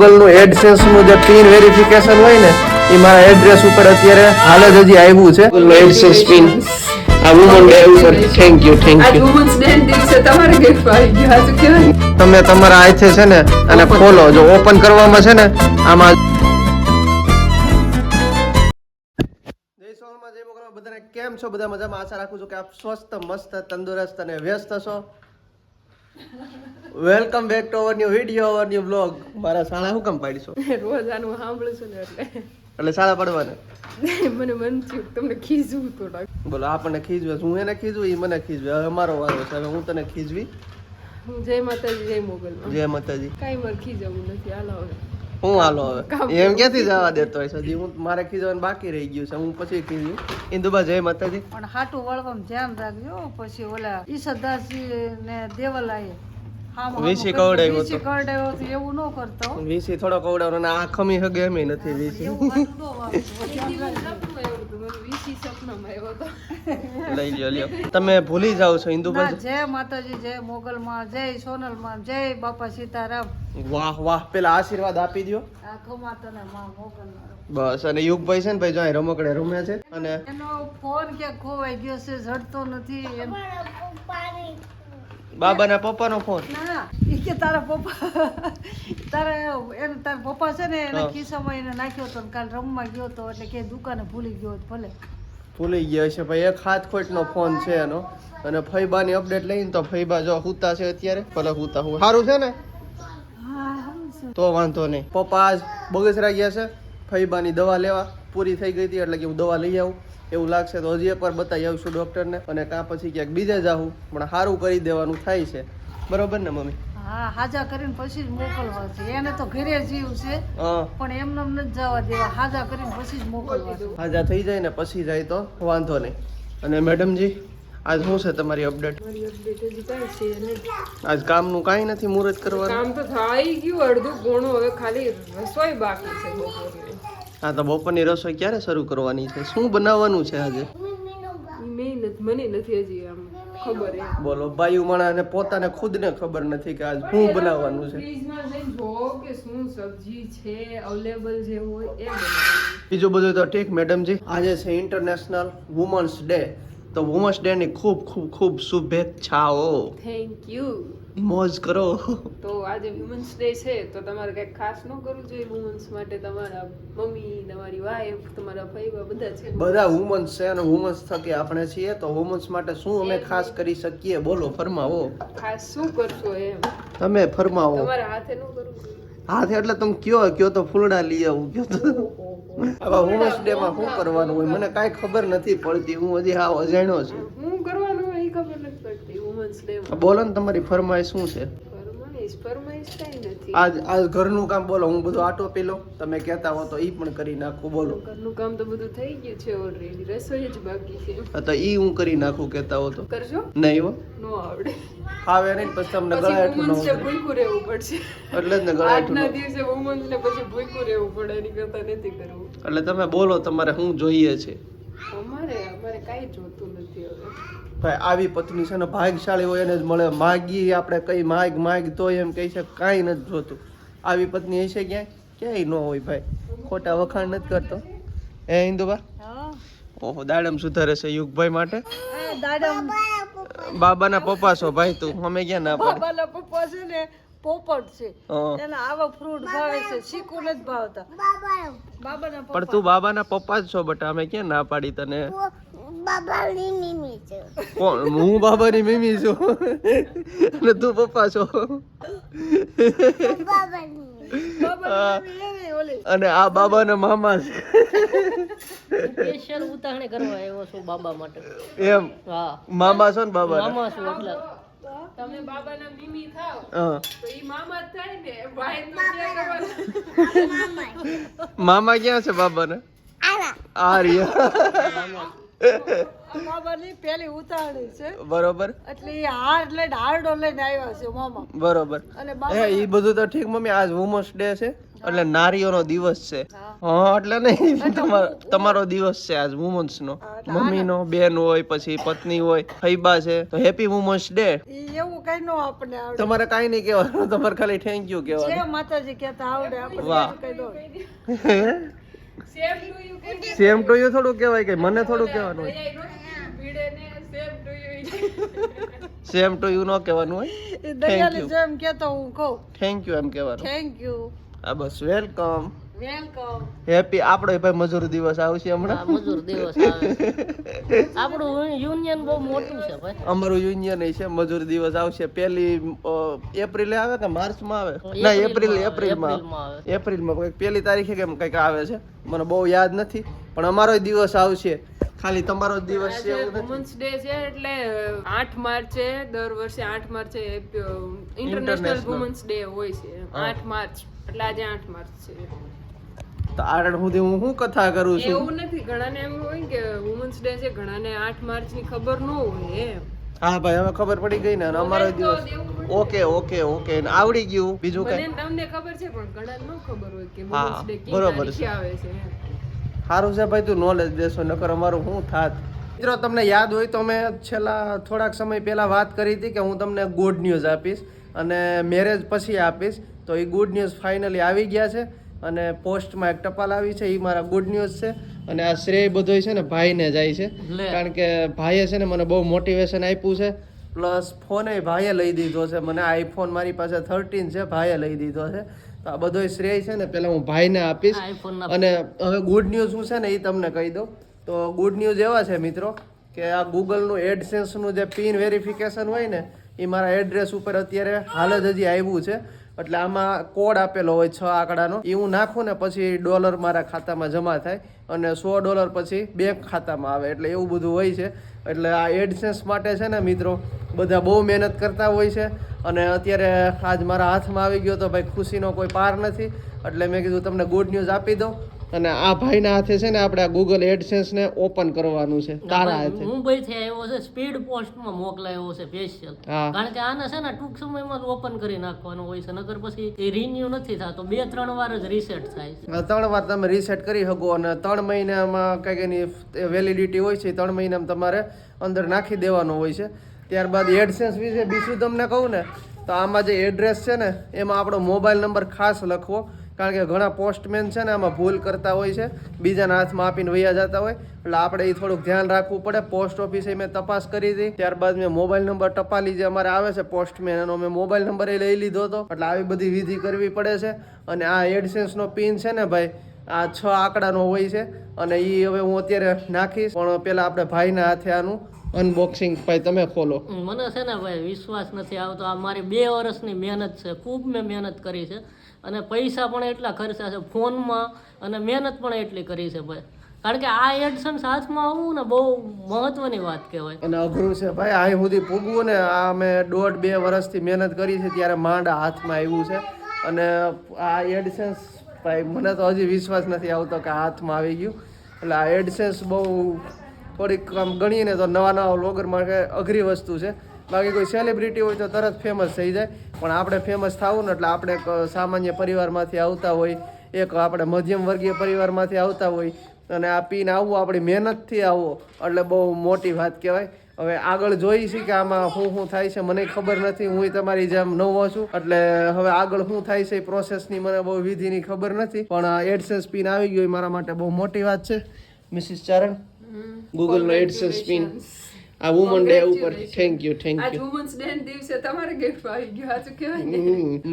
ગૂગલનું એડસેન્સનું જે pin verification હોય ને એ મારા એડ્રેસ ઉપર અત્યારે હાલ જ હજી આવ્યું છે. Google AdSense pin. આ વુમન ડે ઉપર thank you thank you women's day દિવસે તમારે gift આવી ગયું. હાચું કહેવાય? તમે તમારા હાથે છે ને અને ખોલો. જો ઓપન કરવામાં છે ને આમાં જય સોલમાં બધાને કેમ છો? બધા મજામાં? આશા રાખું છું કે આપ સ્વસ્થ મસ્ત તંદુરસ્ત અને વ્યસ્ત છો. Welcome back to our new video our new blog મારા શાળા હું કમ પાડીશો રોજ આનું સાંભળું છું ને એટલે. એટલે શાળા પડવાને? મને મન થયું તમને ખીજવું થોડાક. બોલો આપણને ખીજવે. હું એને ખીજવું? એ મને ખીજવે. હવે અમારો વારો છે. હવે હું તને ખીજવી? જય માતાજી જય મોગલ જય માતાજી. કાંઈ મારે ખીજવું નથી. હાલો હવે. હું હાલો હવે? એમ ક્યાંથી જવા દેતો હોય હજી હું મારે ખીજવાનું બાકી રહી ગયું છે. હું પછી ખીજ્યું ઇન્દુબા જય માતાજી? પણ હાટું વળવામાં ધ્યાન રાખજો. પછી ઓલા ઈસદાસજી ને દેવલાએ હામ વીસી કવડાવ્યો તો. કવડાવ્યો તો એવું ન કરતો. વીસી થોડો કવડાવનો અને આ ખમી હગે એમ નથી વીસી. લઈ લ્યો લ્યો. તમે ભૂલી જાઓ છો હિન્દુભાઈ જય માતાજી જય મોગલમાં જય સોનલમાં જય બાપા સીતારામ. વાહ વાહ. પેલા આશીર્વાદ આપી દ્યો. આખો ખમા માં મોગલ બસ અને યુગભાઈ છે ને ભાઈ જો રમકડે રમે છે અને એનો ફોન ક્યાંક ખોવાઈ ગયો છે ઝડતો નથી એમ. બાબાના પપ્પાનો ફોન ના ઈ કે તારા પપ્પા તારા એને તારા પપ્પા છે ને એના. ખિસ્સામાં એને નાખ્યો હતો કાલ રમવા ગયો હતો એટલે કે દુકાને ભૂલી ગયો હતો ભલે. ભૂલી ગયા છે ભાઈ એક હાથ ખોટનો ફોન છે એનો. અને ફૈબાની અપડેટ લઈને તો ફૈબા જો હુતા છે અત્યારે ભલે હુતા હું સારું છે ને? હા તો વાંધો નહીં. પપ્પા આજ બગસરા ગયા છે ફૈબાની દવા લેવા. પૂરી થઈ ગઈ હતી એટલે કે હું દવા લઈ આવું. એવું લાગશે તો હજી એકવાર બતાવી આવશું ડૉક્ટરને અને કાં પછી ક્યાંક બીજે જાઉં. પણ સારું કરી દેવાનું થાય છે. બરોબર ને મમ્મી? હા હાજા કરીને પછી જ મોકલવા છે. એને તો ઘરે જીવ છે. પણ એમને એમ નથી જવા દેવા. હાજા કરીને પછી જ મોકલવા હાજા થઈ જાય ને પછી જાય તો વાંધો નહીં. અને મેડમજી આજ શું છે તમારી અપડેટ? આજ કામનું કાંઈ નથી મુહૂર્ત કરવાનું? કામ તો થઈ ગયું અડધું ઘણું હવે ખાલી રસોઈ બાકી છે બપોરની હા તો બપોરની રસોઈ ક્યારે શરૂ કરવાની છે? શું બનાવવાનું છે આજે? મને નથી હજી આમ ખબર બોલો ભાઈ માણાને પોતાને ખુદને ખબર નથી કે આજ શું બનાવવાનું છે. કે શું સબ્જી છે અવેલેબલ જે હોય એ બીજું બધું તો ઠીક મેડમજી આજે છે ઇન્ટરનેશનલ વુમન્સ ડે તો વુમન્સ ડે ની ખૂબ ખૂબ ખૂબ શુભેચ્છાઓ. થેન્ક યુ મોજ કરો. તો આજે વુમન્સ ડે છે તો તમારે કંઈક ખાસ ન કરવું જોઈએ વુમન્સ માટે? તમારા મમ્મી તમારી વાઈફ તમારા ભાઈ બધા છે. બધા વુમન્સ છે અને વુમન્સ થકી આપણે છીએ તો વુમન્સ માટે શું અમે ખાસ કરી શકીએ? બોલો ફરમાવો. ખાસ શું કરશો એમ? તમે ફરમાવો. તમારા હાથે ન કરવું જોઈએ. હાથે એટલે તમે કયો કયો તો ફૂલડા લઈ આવું કયો તો આવા વુમન્સ ડે માં શું કરવાનું હોય? મને કાંઈ ખબર નથી પડતી હું હજી હા અજાણ્યો છું. હું કરવાનું હોય એ ખબર નથી. વુમન્સ બોલો ને તમારી ફરમાઈશ શું છે? આજ આજ ઘરનું કામ બોલો હું બધું આટો પેલો. તમે કહેતા હો તો ઈ પણ કરી નાખું બોલો. ઘરનું કામ તો બધું થઈ ગયું છે ઓલરેડી રસોઈ જ બાકી છે. તો ઈ હું કરી નાખું કહેતા હો તો. કરજો. નહીં હો. નો આવડે. આવે નહીં પછી તમને ગળા ન. ભૂખ્યું રહેવું પડશે. એટલે જ ને ગળા હેઠું ન આજના ઉતરે. દિવસે વુમન્સ ને પછી ભૂખ્યું રહેવું પડે એની કરતા નથી કરવું. એટલે તમે બોલો તમારે શું જોઈએ છે? અમારે અમારે કાંઈ જોતું નથી ભાઈ આવી પત્ની છે ને ભાગશાળી હોય એને જ મળે. માગી આપણે કઈ માગ માગ તો એમ કહી છે કાંઈ નથી જોતું. આવી પત્ની હશે ક્યાંય? ક્યાંય ન હોય ભાઈ. ખોટા વખાણ નથી કરતો. હે ઇન્દુબા? ઓહો દાડમ સુધારે છે યુગભાઈ માટે. દાડમ. બાબાના પપ્પા છો. ભાઈ તું. અમે ક્યાં ના પાડી? બાબાના પપ્પા છે ને પોપટ છે. એને આવા ફ્રૂટ ભાવે છે શીકુ નથી ભાવતા. બાબાના પણ તું બાબાના પપ્પા જ છો બટ અમે ક્યાં ના પાડી તને? કોણ? હું બાબાની મીમી છું? અને તું પપ્પા છો? બાબાની અને આ બાબાના મામા છે. સ્પેશિયલ ઉતાવળે કરવા આવ્યો છું બાબા માટે. એમ? હા. મામા છો ને બાબા મામા છું એટલે. તમે બાબાના મિમી થાવ હા. તો ઈ મામા થાય ને. ભાઈ તો ક્યાં કરવાના? મામા ક્યાં છે બાબાના? આ પેલી છે. બરોબર. એટલે એ હાર લઈને હારડો લઈને આવ્યા છે મામા બરોબર. અને એ બધું તો ઠીક મમ્મી આજ વુમન્સ ડે છે. એટલે નારીઓનો દિવસ છે. હા. એટલે નહીં તમારો તમારો દિવસ છે આજ વુમન્સ નો. મમ્મી નો બેન હોય પછી પત્ની હોય ફૈબા છે. તો હેપી વુમન્સ ડે એવું કઈ નો આપણે આવડે. તમારે કઈ નહીં કહેવાનું તમારે ખાલી થેન્ક યુ કહેવાનું. માતાજી કહેતા આવડે આપણે વાહ. સેમ ટુ યુ કે સેમ ટુ યુ થોડું કહેવાય કે મને થોડું કહેવાનું હોય. સેમ ટુ યુ નો કહેવાનું હોય? એ દયાની જેમ કહેતો હું કહું. થેન્ક યુ એમ કહેવાનું. થેન્ક યુ આ બસ વેલકમ વેલકમ. હેપી આપણો ભાઈ મજૂર દિવસ આવશે હમણાં. મજૂર દિવસ આવે આપણું યુનિયન બહુ મોટું છે ભાઈ. અમારું યુનિયન છે મજૂર દિવસ આવશે. પહેલી એપ્રિલે આવે કે માર્ચમાં આવે? ના એપ્રિલ એપ્રિલમાં એપ્રિલમાં કંઈક પહેલી તારીખે કેમ કંઈક આવે છે? મને બહુ યાદ નથી પણ અમારો દિવસ આવશે. ખાલી તમારો જ દિવસ છે વુમન્સ ડે છે એટલે આઠ માર્ચે દર વર્ષે આઠ માર્ચે ઇન્ટરનેશનલ. વુમન્સ ડે હોય છે. આઠ માર્ચ એટલે આજે આઠ માર્ચ છે. તો આરણ સુધી હું શું કથા કરું છું? એવું નથી. ઘણાને એમ હોય કે વુમન્સ ડે છે ઘણાને આઠ માર્ચની ખબર ન હોય એમ. હા ભાઈ હવે ખબર પડી ગઈ ને અમારો દિવસ. Okay okay okay. આવડી ગયું. બીજું કઈ? તમને ખબર છે પણ ઘણાને ન ખબર હોય કે વુમન્સ ડે બરોબર છે. આવે છે. સારું છે ભાઈ તું નોલેજ દેશો નકર અમારું શું થાત. મિત્રો તમને યાદ હોય તો મેં છેલ્લા થોડાક સમય પહેલા વાત કરી હતી કે હું તમને ગુડ ન્યૂઝ આપીશ અને મેરેજ પછી આપીશ. તો એ ગુડ ન્યૂઝ ફાઇનલી આવી ગયા છે. અને પોસ્ટમાં એક ટપાલ આવી છે એ મારા ગુડ ન્યૂઝ છે. અને આ શ્રેય બધોય છે ને ભાઈને જાય છે. કારણ કે ભાઈએ છે ને મને બહુ મોટિવેશન આપ્યું છે. પ્લસ ફોને ભાઈએ લઈ દીધો છે. મને આઈફોન મારી પાસે થર્ટીન છે ભાઈએ લઈ દીધો છે. તો આ બધો શ્રેય છે ને પહેલાં હું ભાઈને આપીશ. આઈફોન અને હવે ગુડ ન્યૂઝ શું છે ને એ તમને કહી દઉં. તો ગુડ ન્યૂઝ એવા છે મિત્રો કે આ ગૂગલનું એડસેન્સનું જે પિન વેરિફિકેશન હોય ને એ મારા એડ્રેસ ઉપર અત્યારે હાલ જ હજી આવ્યું છે. એટલે આમાં કોડ આપેલો હોય છ આંકડાનો. એ હું નાખું ને પછી ડોલર મારા ખાતામાં જમા થાય અને સો ડોલર પછી બેંક ખાતામાં આવે. એટલે એવું બધું હોય છે. એટલે આ એડસેન્સ માટે છે ને મિત્રો, બધા બહુ મહેનત કરતા હોય છે. અને અત્યારે આજ મારા હાથમાં આવી ગયો તો ભાઈ ખુશીનો કોઈ પાર નથી. એટલે મેં કીધું તમને ગુડ ન્યૂઝ આપી દઉં. અને આ ભાઈના હાથે છે ને આપણે આ ગૂગલ એડસેન્સને ઓપન કરવાનું છે તારા હાથે. મુંબઈ થી આવ્યો છે સ્પીડ પોસ્ટમાં મોકલાયો છે સ્પેશિયલ કારણ કે આને છે ને ટૂંક સમયમાં જ ઓપન કરી નાખવાનું હોય છે નગર પછી એ રિન્યુ નથી થતો. બે ત્રણ વાર જ રીસેટ થાય છે. ત્રણ વાર તમે રીસેટ કરી શકો અને ત્રણ મહિનામાં કંઈક એની વેલિડિટી હોય છે ત્રણ મહિનામાં તમારે અંદર નાખી દેવાનો હોય છે. ત્યારબાદ એડસેન્સ વિશે બીજું તમને કહું ને તો આમાં જે એડ્રેસ છે ને એમાં આપણો મોબાઈલ નંબર ખાસ લખવો. કારણ કે ઘણા પોસ્ટમેન છે ને આમાં ભૂલ કરતા હોય છે, બીજાના હાથમાં આપીને વૈયા જતા હોય. એટલે આપણે એ થોડુંક ધ્યાન રાખવું પડે. પોસ્ટ ઓફિસે મેં તપાસ કરી હતી. ત્યારબાદ મેં મોબાઈલ નંબર ટપાલી જે અમારે આવે છે પોસ્ટમેન એનો મેં મોબાઈલ નંબર એ લઈ લીધો હતો. એટલે આવી બધી વિધિ કરવી પડે છે. અને આ એડસેન્સનો પિન છે ને ભાઈ, આ છ આંકડાનો હોય છે. અને એ હવે હું અત્યારે નાખીશ. પણ પેલા આપણે ભાઈના હાથે આનું અનબોક્સિંગ ભાઈ તમે ખોલો. મને છે ને ભાઈ વિશ્વાસ નથી આવતો. આ મારી બે વર્ષની મહેનત છે ખૂબ મેં મહેનત કરી છે. અને પૈસા પણ એટલા ખર્ચા છે ફોનમાં અને મહેનત પણ એટલી કરી છે ભાઈ. કારણ કે આ એડસન્સ હાથમાં આવવું ને બહુ મહત્વની વાત કહેવાય. અને અઘરું છે ભાઈ અહીં સુધી પૂગવું ને આ મેં દોઢ બે વર્ષથી મહેનત કરી છે ત્યારે માંડ હાથમાં આવ્યું છે. અને આ એડસન્સ ભાઈ મને તો હજી વિશ્વાસ નથી આવતો કે હાથમાં આવી ગયું. એટલે આ એડસન્સ બહુ થોડીક આમ ગણીએ તો નવા નવા વ્લોગર માટે અઘરી વસ્તુ છે. બાકી કોઈ સેલિબ્રિટી હોય તો તરત ફેમસ થઈ જાય. પણ આપણે ફેમસ થવું ને એટલે આપણે સામાન્ય પરિવારમાંથી આવતા હોય, એક આપણે મધ્યમ વર્ગીય પરિવારમાંથી આવતા હોય અને આ પીને આવવું આપણી મહેનતથી આવવો એટલે બહુ મોટી વાત કહેવાય. હવે આગળ જોઈ કે આમાં શું શું થાય છે, મને ખબર નથી હું તમારી જેમ નવો છું. એટલે હવે આગળ શું થાય છે એ પ્રોસેસની મને બહુ વિધિની ખબર નથી. પણ એડસેન્સ પીન આવી ગયો એ મારા માટે બહુ મોટી વાત છે. મિસિસ ચારણ. ગૂગલનો એડસેન્સ પિન આ વુમન ડે ઉપર. થેન્ક યુ થેન્ક આજ યુ વુમન્સ ડે ના દિવસે તમારે ગિફ્ટ આવી ગયું. સાચું કહેવાય ને.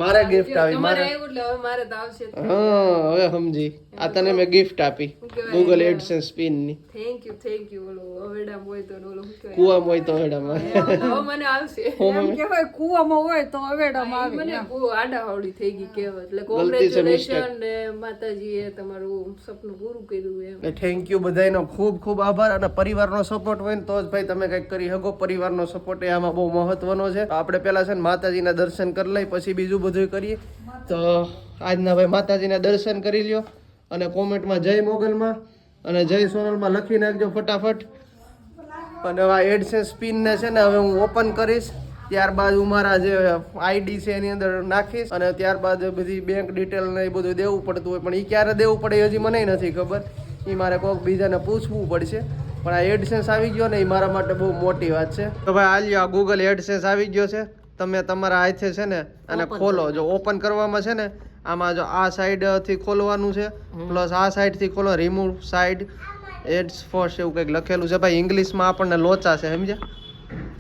મારા ગિફ્ટ આવી મારા. મારે એટલે હવે મારે તો આવશે હા હવે સમજી. આ તને મેં ગિફ્ટ આપી. ગૂગલ એડસેન્સ પિનની થેન્ક યુ થેન્ક યુ ઓલો હવેડામ હોય તો ઓલો કુવામાં હોય તો હેડામાં હવે મને આવશે. એમ કહેવાય કૂવામાં હોય તો અવેડામાં આવે. મને બહુ આડાહવડી થઈ ગઈ કહેવત. એટલે કોંગ્રેચ્યુલેશન ને માતાજીએ તમારું સપનું પૂરું કર્યું એમ. થેન્ક યુ બધાયનો ખૂબ ખૂબ આભાર અને પરિવારનો સપોર્ટ હોય ને તો જ ભાઈ તમે કંઈક કરી શકો. પરિવારનો સપોર્ટ એ આમાં બહુ મહત્વનો છે. તો આપણે પહેલા છે ને માતાજીના દર્શન કરી લઈ પછી બીજું બધું કરીએ. તો આજના ભાઈ માતાજીના દર્શન કરી લ્યો. અને કોમેન્ટમાં જય મોગલમાં અને જય સોનલમાં લખી નાખજો ફટાફટ. અને આ એડસેન્સ પિનને છે ને હવે હું ઓપન કરીશ. ત્યારબાદ હું મારા જે આઈડી છે એની અંદર નાખીશ અને ત્યારબાદ બધી બેંક ડિટેલ ને એ બધું દેવું પડતું હોય. પણ એ ક્યારે દેવું પડે એ હજી મને નથી ખબર. એ મારે કોઈક બીજાને પૂછવું પડશે. પણ આ એડસેન્સ આવી ગયો ને એ મારા માટે બહુ મોટી વાત છે. તો ભાઈ હાલ આ ગૂગલ એડસેન્સ આવી ગયો છે. તમે તમારા હાથે છે ને આને ખોલો. જો ઓપન કરવામાં છે ને આમાં જો આ સાઈડથી ખોલવાનું છે પ્લસ આ સાઈડથી ખોલો રિમૂવ સાઈડ એડ્સ ફર્સ્ટ એવું કંઈક લખેલું છે. ભાઈ ઇંગ્લિશમાં આપણને લોચા છે સમજ્યા?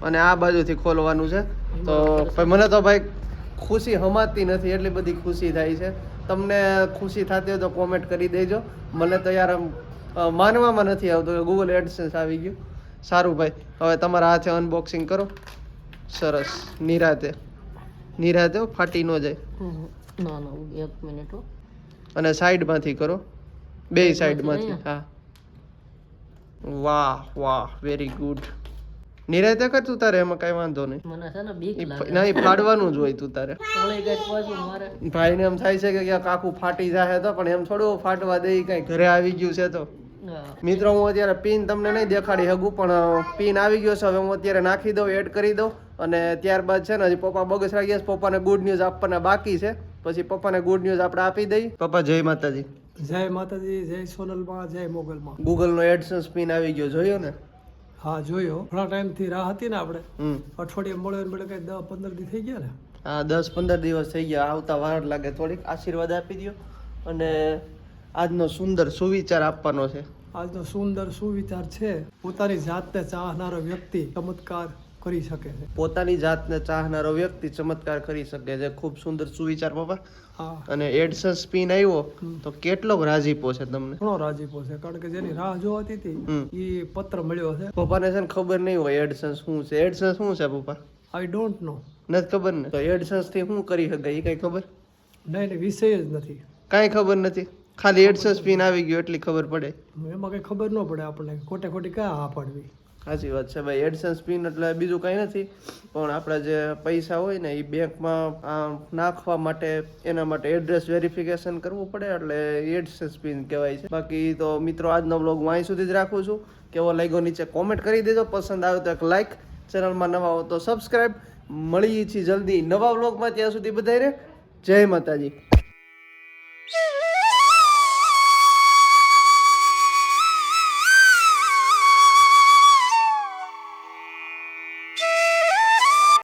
અને આ બાજુથી ખોલવાનું છે. તો ભાઈ મને તો ભાઈ ખુશી હમાતી નથી એટલી બધી ખુશી થાય છે. તમને ખુશી થતી હોય તો કોમેન્ટ કરી દેજો. મને તો યાર માનવામાં નથી આવતું કે ગૂગલ એડસેન્સ આવી ગયું. સારું ભાઈ હવે તમારા હાથે અનબોક્સિંગ કરો. સરસ. નિરાતે. નિરાતે ફાટી ન જાય. ના ના એક મિનિટ હો. અને સાઈડમાંથી કરો. બે સાઈડમાંથી માંથી હા. વાહ વાહ વેરી ગુડ નિરાતે કર તું તારે એમાં કઈ વાંધો નહીં. મને છે ને બીક લાગે. નહીં ફાડવાનું જ હોય તું તારે. ભાઈને એમ થાય છે કે ક્યાંક આખું ફાટી જાય તો પણ એમ થોડું ફાટવા દે કઈ ઘરે આવી ગયું છે તો. મિત્રો હું અત્યારે પિન તમને નહીં દેખાડી શકું પણ પિન આવી ગયો છે હવે હું અત્યારે નાખી દઉં એડ કરી દઉં. અને ત્યારબાદ છે ને હજી પપ્પા બગસરા ગયા છે પપ્પાને ગુડ ન્યૂઝ આપવાના બાકી છે. પછી પપ્પાને ગુડ ન્યૂઝ આપણે આપી દઈ. પપ્પા જય માતાજી. જય માતાજી જય સોનલમાં જય મોગલમાં. ગૂગલનો એડસન્સ પિન આવી ગયો જોયો ને? હા જોયો. ઘણા ટાઈમથી રાહ હતી ને આપણે. અઠવાડિયે મળ્યો ને મળે કઈ દસ પંદર દી થઈ ગયા ને. હા દસ પંદર દિવસ થઈ ગયા. આવતા વાર લાગે થોડીક. આશીર્વાદ આપી દો અને આજનો સુંદર સુવિચાર આપવાનો છે. આજનો સુંદર સુવિચાર છે. પોતાની જાતને ચાહનારો વ્યક્તિ ચમત્કાર કરી શકે છે. પોતાની જાતને ચાહનારો વ્યક્તિ ચમત્કાર કરી શકે છે. ખૂબ સુંદર સુવિચાર બાબા અને એડસન્સ પિન આવ્યો તો કેટલો રાજીપો છે તમને? ઘણો રાજીપો છે કારણ કે જેની રાહ જોવાતી હતી એ પત્ર મળ્યો છે. પપ્પાને છે ને ખબર નહીં હોય એડસન્સ શું છે. એડસન્સ શું છે પપ્પા? આઈ ડોન્ટ નો નથી ખબર ને? તો એડસન્સથી શું કરી શકાય એ કઈ ખબર? નહીં નહીં વિષય જ નથી. કાંઈ ખબર નથી. ખાલી એડસન્સ પિન આવી ગયો એટલી ખબર પડે. એમાં કઈ ખબર ન પડે આપણને ખોટે ખોટી ક્યાં હા પાડવી? સાચી વાત છે ભાઈ. એડસન્સ પિન એટલે બીજું કંઈ નથી, પણ આપણા જે પૈસા હોય ને એ બેંકમાં નાખવા માટે, એના માટે એડ્રેસ વેરિફિકેશન કરવું પડે એટલે એડસન્સ પિન કહેવાય છે. બાકી તો મિત્રો આજનો બ્લોગ હું અહીં સુધી જ રાખું છું. કેવો લાગ્યો નીચે કોમેન્ટ કરી દેજો. પસંદ આવે તો એક લાઇક ચેનલમાં નવા હો તો સબસ્ક્રાઈબ મળીએ છીએ જલ્દી નવા બ્લોગમાં ત્યાં સુધી બધાને જય માતાજી.